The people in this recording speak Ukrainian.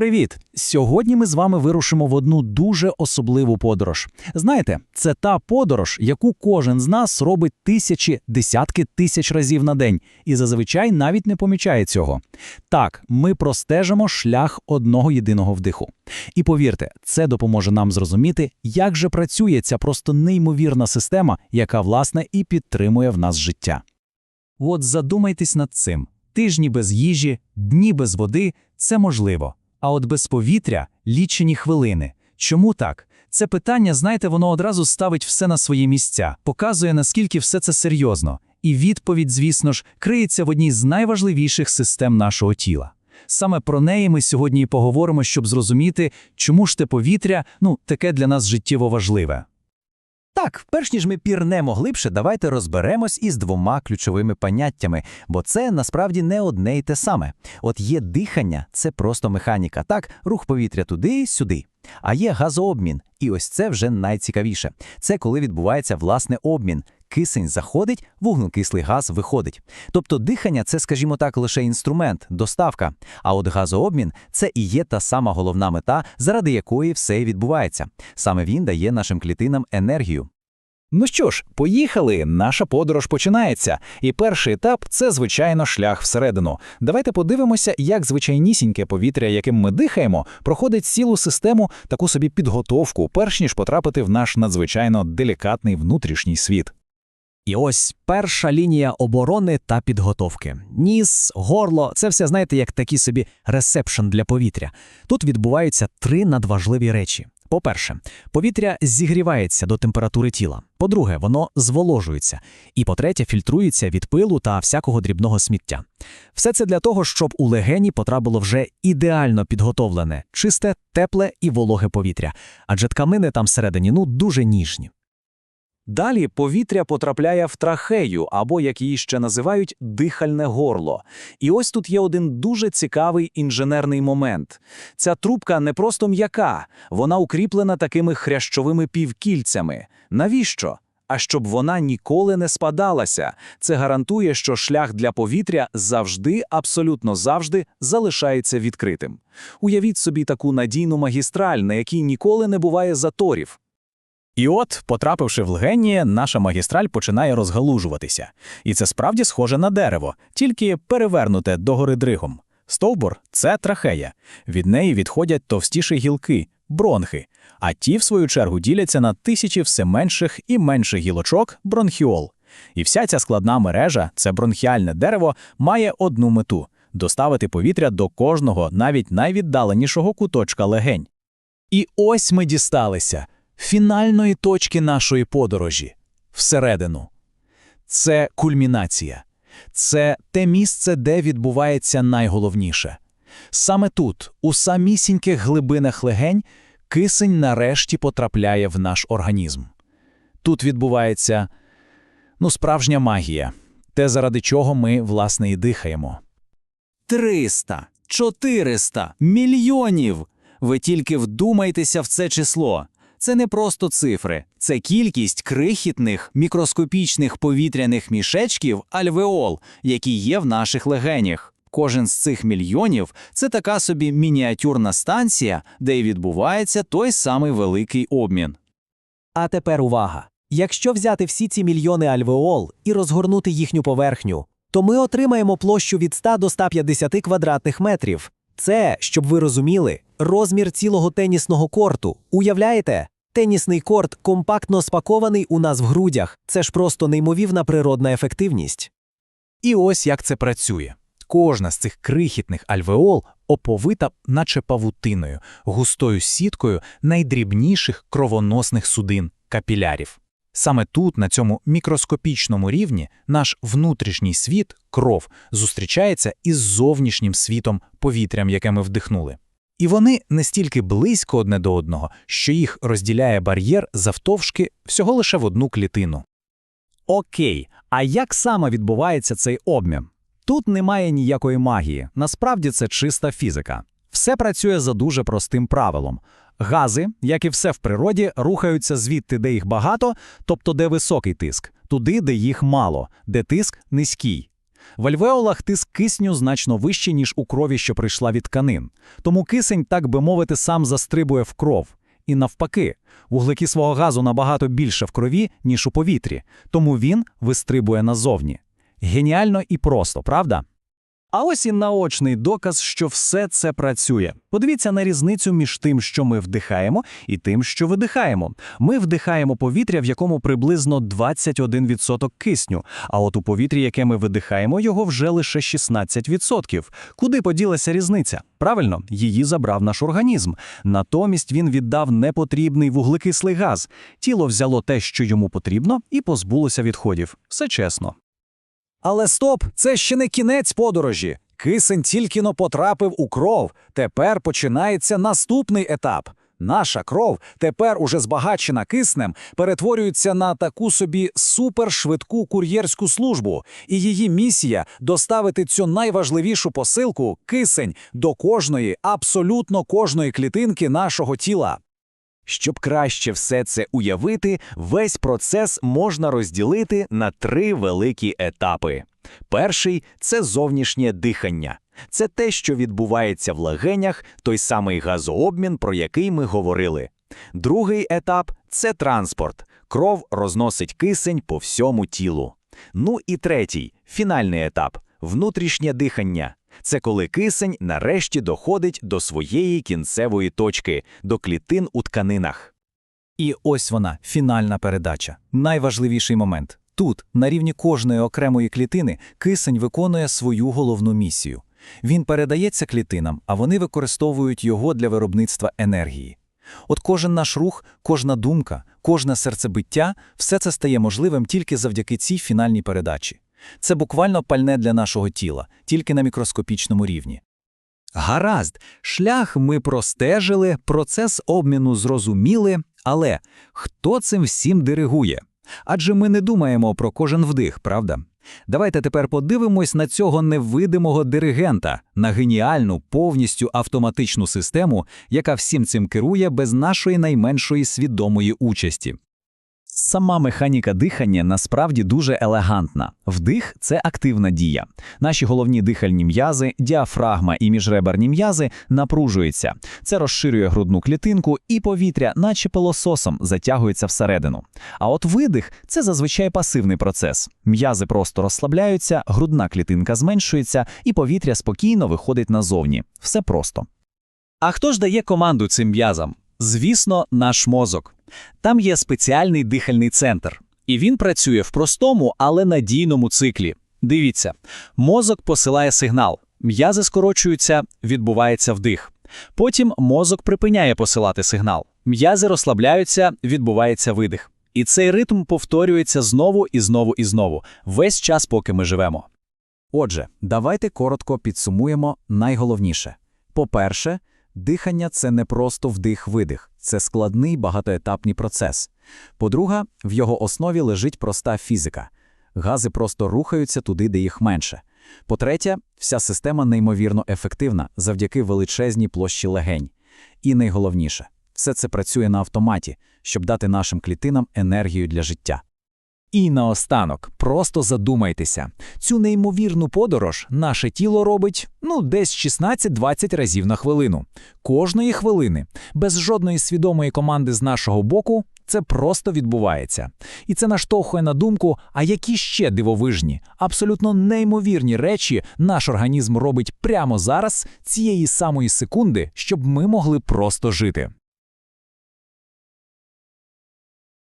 Привіт! Сьогодні ми з вами вирушимо в одну дуже особливу подорож. Знаєте, це та подорож, яку кожен з нас робить тисячі, десятки тисяч разів на день, і зазвичай навіть не помічає цього. Так, ми простежимо шлях одного єдиного вдиху. І повірте, це допоможе нам зрозуміти, як же працює ця просто неймовірна система, яка власне і підтримує в нас життя. От задумайтесь над цим: тижні без їжі, дні без води це можливо. А от без повітря лічені хвилини. Чому так? Це питання, знаєте, воно одразу ставить все на свої місця, показує, наскільки все це серйозно. І відповідь, звісно ж, криється в одній з найважливіших систем нашого тіла. Саме про неї ми сьогодні і поговоримо, щоб зрозуміти, чому ж те повітря ну, таке для нас життєво важливе. Так, перш ніж ми пірнемо глибше, давайте розберемось із двома ключовими поняттями, бо це насправді не одне й те саме. От є дихання, це просто механіка, так, рух повітря туди, сюди. А є газообмін, і ось це вже найцікавіше. Це коли відбувається власне обмін. Кисень заходить, вуглекислий газ виходить. Тобто дихання це, скажімо так, лише інструмент, доставка. А от газообмін це і є та сама головна мета, заради якої все і відбувається. Саме він дає нашим клітинам енергію. Ну що ж, поїхали, наша подорож починається. І перший етап це, звичайно, шлях всередину. Давайте подивимося, як звичайнісіньке повітря, яким ми дихаємо, проходить цілу систему, таку собі підготовку, перш ніж потрапити в наш надзвичайно делікатний внутрішній світ. І ось перша лінія оборони та підготовки. Ніс, горло це все, знаєте, як такий собі ресепшн для повітря. Тут відбуваються три надважливі речі. По-перше, повітря зігрівається до температури тіла. По-друге, воно зволожується. І по-третє, фільтрується від пилу та всякого дрібного сміття. Все це для того, щоб у легені потрапило вже ідеально підготовлене, чисте, тепле і вологе повітря, адже тканини там всередині ну дуже ніжні. Далі повітря потрапляє в трахею, або, як її ще називають, дихальне горло. І ось тут є один дуже цікавий інженерний момент. Ця трубка не просто м'яка, вона укріплена такими хрящовими півкільцями. Навіщо? А щоб вона ніколи не спадалася. Це гарантує, що шлях для повітря завжди, абсолютно завжди, залишається відкритим. Уявіть собі таку надійну магістраль, на якій ніколи не буває заторів. І от, потрапивши в легені, наша магістраль починає розгалужуватися. І це справді схоже на дерево, тільки перевернуте догори дригом. Стовбур це трахея. Від неї відходять товстіші гілки, бронхи, а ті, в свою чергу, діляться на тисячі все менших і менших гілочок бронхіол. І вся ця складна мережа, це бронхіальне дерево, має одну мету доставити повітря до кожного, навіть найвіддаленішого куточка легень. І ось ми дісталися фінальної точки нашої подорожі всередину. Це кульмінація, це те місце, де відбувається найголовніше. Саме тут, у самісіньких глибинах легень, кисень нарешті потрапляє в наш організм. Тут відбувається ну, справжня магія, те, заради чого ми, власне, і дихаємо. Триста, чотириста, мільйонів. Ви тільки вдумайтеся в це число. Це не просто цифри, це кількість крихітних мікроскопічних повітряних мішечків альвеол, які є в наших легенях. Кожен з цих мільйонів це така собі мініатюрна станція, де й відбувається той самий великий обмін. А тепер увага! Якщо взяти всі ці мільйони альвеол і розгорнути їхню поверхню, то ми отримаємо площу від 100 до 150 квадратних метрів. Це, щоб ви розуміли, розмір цілого тенісного корту. Уявляєте? Тенісний корт компактно спакований у нас в грудях. Це ж просто неймовірна природна ефективність. І ось як це працює. Кожна з цих крихітних альвеол оповита, наче павутиною, густою сіткою найдрібніших кровоносних судин капілярів. Саме тут, на цьому мікроскопічному рівні, наш внутрішній світ, кров, зустрічається із зовнішнім світом, повітрям, яке ми вдихнули. І вони настільки близько одне до одного, що їх розділяє бар'єр завтовшки всього лише в одну клітину. Окей, а як саме відбувається цей обмін? Тут немає ніякої магії, насправді це чиста фізика. Все працює за дуже простим правилом. Гази, як і все в природі, рухаються звідти, де їх багато, тобто де високий тиск, туди, де їх мало, де тиск низький. В альвеолах тиск кисню значно вищий, ніж у крові, що прийшла від тканин. Тому кисень, так би мовити, сам застрибує в кров. І навпаки, вуглекислого газу набагато більше в крові, ніж у повітрі, тому він вистрибує назовні. Геніально і просто, правда? А ось і наочний доказ, що все це працює. Подивіться на різницю між тим, що ми вдихаємо, і тим, що видихаємо. Ми вдихаємо повітря, в якому приблизно 21% кисню, а от у повітрі, яке ми видихаємо, його вже лише 16%. Куди поділася різниця? Правильно, її забрав наш організм. Натомість він віддав непотрібний вуглекислий газ. Тіло взяло те, що йому потрібно, і позбулося відходів. Все чесно. Але стоп, це ще не кінець подорожі. Кисень тільки но потрапив у кров. Тепер починається наступний етап. Наша кров, тепер уже збагачена киснем, перетворюється на таку собі супершвидку кур'єрську службу, і її місія доставити цю найважливішу посилку кисень до кожної, абсолютно кожної клітинки нашого тіла. Щоб краще все це уявити, весь процес можна розділити на три великі етапи. Перший це зовнішнє дихання. Це те, що відбувається в легенях, той самий газообмін, про який ми говорили. Другий етап це транспорт. Кров розносить кисень по всьому тілу. Ну і третій фінальний етап внутрішнє дихання. Це коли кисень нарешті доходить до своєї кінцевої точки, до клітин у тканинах. І ось вона, фінальна передача. Найважливіший момент. Тут, на рівні кожної окремої клітини, кисень виконує свою головну місію. Він передається клітинам, а вони використовують його для виробництва енергії. От кожен наш рух, кожна думка, кожне серцебиття – все це стає можливим тільки завдяки цій фінальній передачі. Це буквально пальне для нашого тіла, тільки на мікроскопічному рівні. Гаразд, шлях ми простежили, процес обміну зрозуміли, але хто цим всім диригує? Адже ми не думаємо про кожен вдих, правда? Давайте тепер подивимось на цього невидимого диригента, на геніальну, повністю автоматичну систему, яка всім цим керує без нашої найменшої свідомої участі. Сама механіка дихання насправді дуже елегантна. Вдих це активна дія. Наші головні дихальні м'язи, діафрагма і міжреберні м'язи напружуються. Це розширює грудну клітинку, і повітря, наче пилососом, затягується всередину. А от видих це зазвичай пасивний процес. М'язи просто розслабляються, грудна клітинка зменшується, і повітря спокійно виходить назовні. Все просто. А хто ж дає команду цим м'язам? Звісно, наш мозок. Там є спеціальний дихальний центр, і він працює в простому, але надійному циклі. Дивіться, мозок посилає сигнал, м'язи скорочуються, відбувається вдих. Потім мозок припиняє посилати сигнал, м'язи розслабляються, відбувається видих. І цей ритм повторюється знову і знову і знову, весь час, поки ми живемо. Отже, давайте коротко підсумуємо найголовніше. По-перше, Дихання це не просто вдих-видих, це складний багатоетапний процес. По-друге, в його основі лежить проста фізика. Гази просто рухаються туди, де їх менше. По-третє, вся система неймовірно ефективна завдяки величезній площі легень. І найголовніше, все це працює на автоматі, щоб дати нашим клітинам енергію для життя. І наостанок, просто задумайтеся, цю неймовірну подорож наше тіло робить ну десь 16-20 разів на хвилину. Кожної хвилини, без жодної свідомої команди з нашого боку, це просто відбувається. І це наштовхує на думку, а які ще дивовижні, абсолютно неймовірні речі наш організм робить прямо зараз, цієї самої секунди, щоб ми могли просто жити.